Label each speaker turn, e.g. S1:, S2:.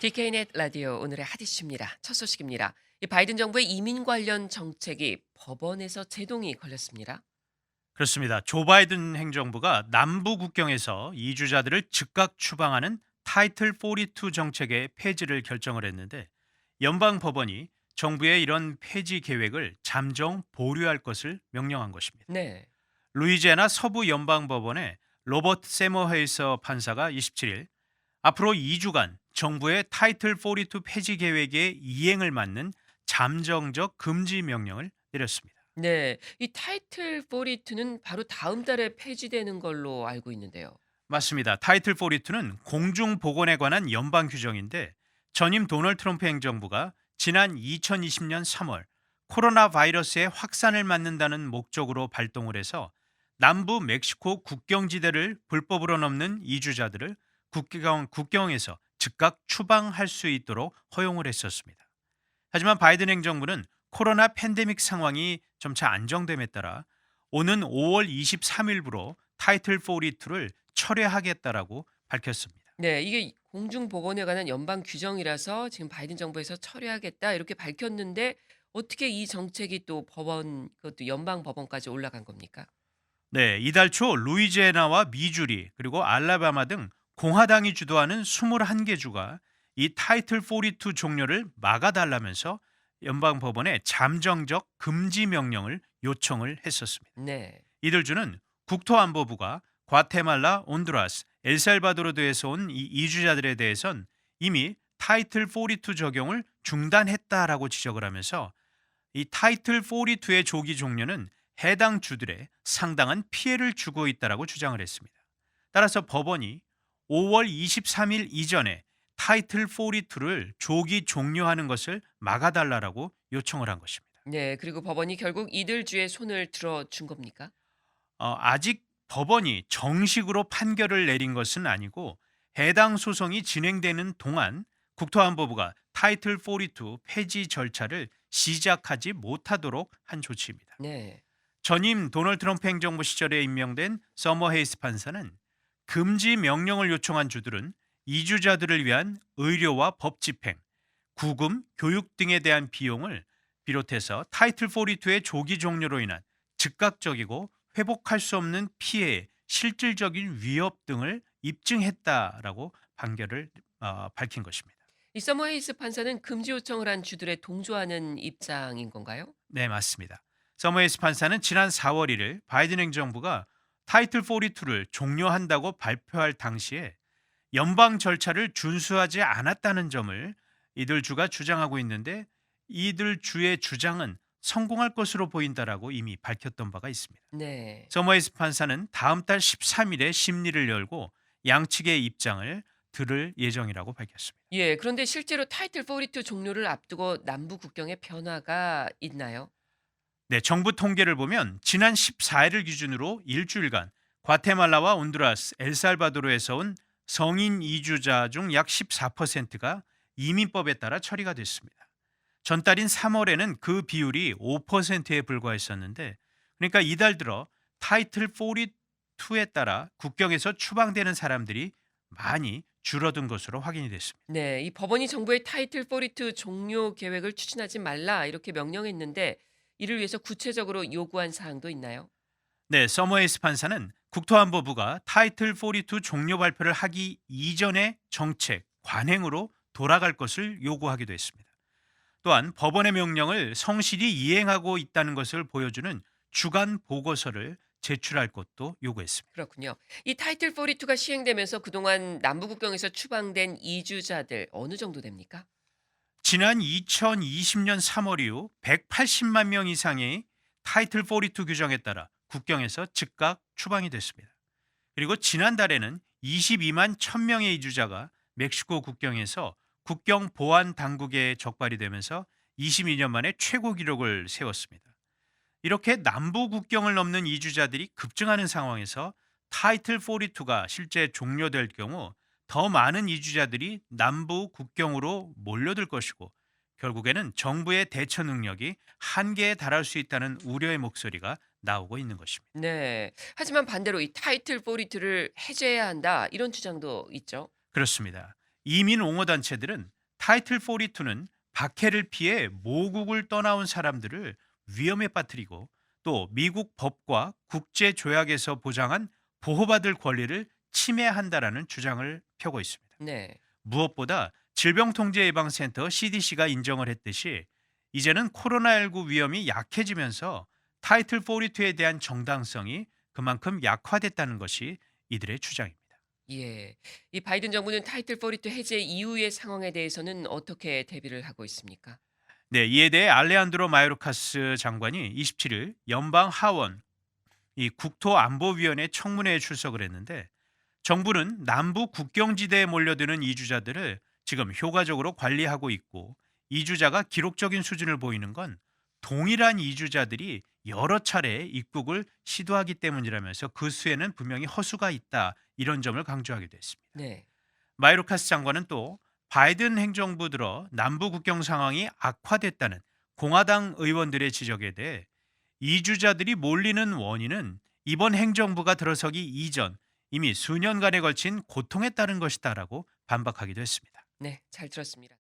S1: DK넷 라디오 오늘의 핫이슈입니다. 첫 소식입니다. 이 바이든 정부의 이민 관련 정책이 법원에서 제동이 걸렸습니다.
S2: 그렇습니다. 조 바이든 행정부가 남부 국경에서 이주자들을 즉각 추방하는 타이틀 42 정책의 폐지를 결정을 했는데 연방 법원이 정부의 이런 폐지 계획을 잠정 보류할 것을 명령한 것입니다.
S1: 네.
S2: 루이지애나 서부 연방 법원의 로버트 세머헤이서 판사가 27일 앞으로 2주간 정부의 타이틀 42 폐지 계획의 이행을 막는 잠정적 금지 명령을 내렸습니다.
S1: 네. 이 타이틀 42는 바로 다음 달에 폐지되는 걸로 알고 있는데요.
S2: 맞습니다. 타이틀 42는 공중 보건에 관한 연방 규정인데 전임 도널드 트럼프 행정부가 지난 2020년 3월 코로나 바이러스의 확산을 막는다는 목적으로 발동을 해서 남부 멕시코 국경지대를 불법으로 넘는 이주자들을 국경, 국경에서 즉각 추방할 수 있도록 허용을 했었습니다. 하지만 바이든 행정부는 코로나 팬데믹 상황이 점차 안정됨에 따라 오는 5월 23일부로 타이틀 42를 철회하겠다라고 밝혔습니다.
S1: 네, 이게 공중 보건에 관한 연방 규정이라서 지금 바이든 정부에서 철회하겠다 이렇게 밝혔는데 어떻게 이 정책이 또 법원 그것도 연방 법원까지 올라간 겁니까?
S2: 네, 이달 초 루이지애나와 미주리 그리고 알라바마 등 공화당이 주도하는 21개 주가 이 타이틀 42 종료를 막아달라면서 연방 법원에 잠정적 금지 명령을 요청을 했었습니다.
S1: 네.
S2: 이들 주는 국토안보부가 과테말라, 온두라스, 엘살바도르 등에서 온 이 이주자들에 대해선 이미 타이틀 42 적용을 중단했다라고 지적을 하면서 이 타이틀 42의 조기 종료는 해당 주들에 상당한 피해를 주고 있다라고 주장을 했습니다. 따라서 법원이 5월 23일 이전에 타이틀 42를 조기 종료하는 것을 막아달라라고 요청을 한 것입니다.
S1: 네, 그리고 법원이 결국 이들 주의 손을 들어준 겁니까?
S2: 어, 아직 법원이 정식으로 판결을 내린 것은 아니고 해당 소송이 진행되는 동안 국토안보부가 타이틀 42 폐지 절차를 시작하지 못하도록 한 조치입니다.
S1: 네.
S2: 전임 도널드 트럼프 행정부 시절에 임명된 서머 헤이스 판사는 금지 명령을 요청한 주들은 이주자들을 위한 의료와 법 집행, 구금, 교육 등에 대한 비용을 비롯해서 타이틀 42의 조기 종료로 인한 즉각적이고 회복할 수 없는 피해, 실질적인 위협 등을 입증했다라고 판결을 어, 밝힌 것입니다.
S1: 이 서머헤이스 판사는 금지 요청을 한 주들에 동조하는 입장인 건가요?
S2: 네, 맞습니다. 서머헤이스 판사는 지난 4월 1일 바이든 행정부가 타이틀 42를 종료한다고 발표할 당시에 연방 절차를 준수하지 않았다는 점을 이들 주가 주장하고 있는데 이들 주의 주장은 성공할 것으로 보인다라고 이미 밝혔던 바가 있습니다.
S1: 네.
S2: 서머헤이스 판사는 다음 달 13일에 심리를 열고 양측의 입장을 들을 예정이라고 밝혔습니다.
S1: 예, 그런데 실제로 타이틀 42 종료를 앞두고 남부 국경에 변화가 있나요?
S2: 네, 정부 통계를 보면 지난 14일을 기준으로 일주일간 과테말라와 온두라스, 엘살바도르에서 온 성인 이주자 중 약 14%가 이민법에 따라 처리가 됐습니다. 전달인 3월에는 그 비율이 5%에 불과했었는데 그러니까 이달 들어 타이틀 42에 따라 국경에서 추방되는 사람들이 많이 줄어든 것으로 확인이 됐습니다.
S1: 네, 이 법원이 정부의 타이틀 42 종료 계획을 추진하지 말라 이렇게 명령했는데 이를 위해서 구체적으로 요구한 사항도 있나요?
S2: 네, 서머에이스 판사는 국토안보부가 타이틀 42 종료 발표를 하기 이전의 정책 관행으로 돌아갈 것을 요구하기도 했습니다. 또한 법원의 명령을 성실히 이행하고 있다는 것을 보여주는 주간 보고서를 제출할 것도 요구했습니다.
S1: 그렇군요. 이 타이틀 42가 시행되면서 그동안 남부 국경에서 추방된 이주자들 어느 정도 됩니까?
S2: 지난 2020년 3월 이후 180만 명 이상의 타이틀 42 규정에 따라 국경에서 즉각 추방이 됐습니다. 그리고 지난달에는 22만 1000명의 이주자가 멕시코 국경에서 국경 보안 당국에 적발이 되면서 22년 만에 최고 기록을 세웠습니다. 이렇게 남부 국경을 넘는 이주자들이 급증하는 상황에서 타이틀 42가 실제 종료될 경우 더 많은 이주자들이 남부 국경으로 몰려들 것이고 결국에는 정부의 대처 능력이 한계에 달할 수 있다는 우려의 목소리가 나오고 있는 것입니다.
S1: 네. 하지만 반대로 이 타이틀 42를 해제해야 한다 이런 주장도 있죠.
S2: 그렇습니다. 이민 옹호 단체들은 타이틀 42는 박해를 피해 모국을 떠나온 사람들을 위험에 빠뜨리고 또 미국 법과 국제 조약에서 보장한 보호받을 권리를 침해한다라는 주장을 펴고 있습니다.
S1: 네.
S2: 무엇보다 질병통제예방센터 CDC가 인정을 했듯이 이제는 코로나19 위험이 약해지면서 타이틀 42에 대한 정당성이 그만큼 약화됐다는 것이 이들의 주장입니다.
S1: 예. 이 바이든 정부는 타이틀 42 해제 이후의 상황에 대해서는 어떻게 대비를 하고 있습니까?
S2: 네, 이에 대해 알레한드로 마요르카스 장관이 27일 연방 하원 이 국토안보위원회 청문회에 출석을 했는데 정부는 남부 국경지대에 몰려드는 이주자들을 지금 효과적으로 관리하고 있고 이주자가 기록적인 수준을 보이는 건 동일한 이주자들이 여러 차례 입국을 시도하기 때문이라면서 그 수에는 분명히 허수가 있다 이런 점을 강조하기도 했습니다.
S1: 네.
S2: 마이로카스 장관은 또 바이든 행정부 들어 남부 국경 상황이 악화됐다는 공화당 의원들의 지적에 대해 이주자들이 몰리는 원인은 이번 행정부가 들어서기 이전 이미 수년간에 걸친 고통에 따른 것이다라고 반박하기도 했습니다.
S1: 네. 잘 들었습니다.